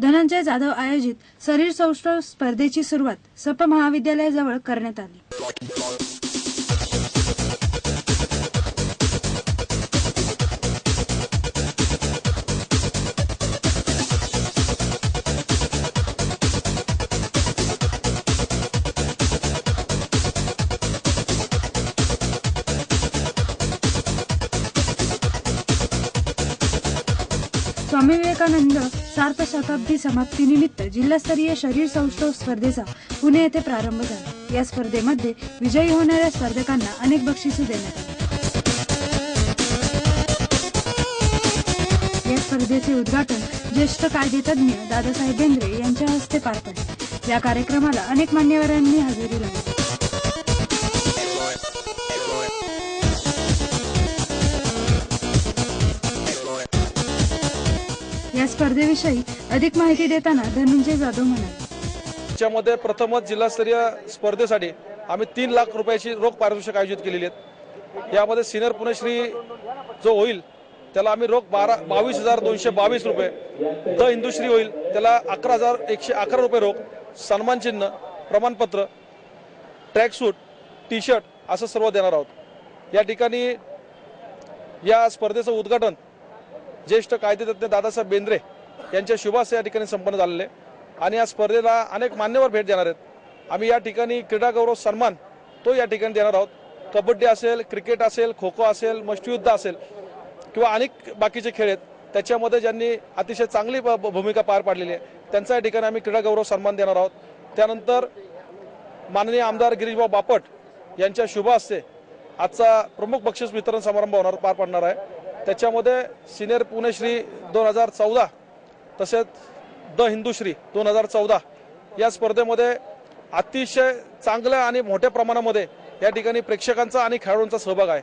धनंजय जाधव आयोजित शरीर सौष्ठव स्पर्धेची सुरुवात सप महाविद्यालयाजवळ करण्यात आली. स्वामी विवेकानंद सार्थ शताब्दी समाप्तीनिमित्त जिल्हास्तरीय शरीर सौष्ठव स्पर्धेचा पुणे येथे प्रारंभ झाला. या स्पर्धेमध्ये विजयी होणाऱ्या स्पर्धकांना अनेक बक्षिसे देण्यात आली. या स्पर्धेचे उद्घाटन ज्येष्ठ कायदेतज्ञ दादासाहेब बेंद्रे यांच्या हस्ते पार पडले. या कार्यक्रमाला अनेक मान्यवरांनी हजेरी लावली. या स्पर्धेविषयी अधिक माहिती देताना धनंजय जाधव म्हणाले. त्याच्यामध्ये प्रथमच जिल्हास्तरीय स्पर्धेसाठी आम्ही तीन लाख रुपयाची रोख पारितोषिक आयोजित केलेली आहेत. यामध्ये सिनियर पुणेश्री जो होईल त्याला आम्ही रोख बारा बावीस हजार दोनशे बावीस रुपये द हिंदुश्री होईल त्याला अकरा हजार एकशे अकरा रुपये रोख सन्मान चिन्ह प्रमाणपत्र ट्रॅक सूट टी शर्ट असं सर्व देणार आहोत. या ठिकाणी या स्पर्धेचं उद्घाटन ज्येष्ठ कायदेतज्ञ दादासाहेब बेंद्रे यांच्या शुभास या ठिकाणी संपन्न झालेले आहे. आणि या स्पर्धेला अनेक मान्यवर भेट देणार आहेत. आम्ही या ठिकाणी क्रीडा गौरव सन्मान तो या ठिकाणी देणार आहोत. कबड्डी असेल क्रिकेट असेल खो खो असेल मुष्टियुद्ध असेल किंवा अनेक बाकीचे खेळ आहेत त्याच्यामध्ये ज्यांनी अतिशय चांगली भूमिका पार पाडलेली आहे त्यांचा या ठिकाणी आम्ही क्रीडा गौरव सन्मान देणार आहोत. त्यानंतर माननीय आमदार गिरीशभाऊ बापट यांच्या शुभ हस्ते आजचा प्रमुख बक्षीस वितरण समारंभ होणार पार पडणार आहे. त्याच्यामध्ये सिनियर पुणेश्री दोन हजार चौदा तसेच द हिंदूश्री दोन हजार चौदा या स्पर्धेमध्ये अतिशय चांगल्या आणि मोठ्या प्रमाणामध्ये या ठिकाणी प्रेक्षकांचा आणि खेळाडूंचा सहभाग आहे.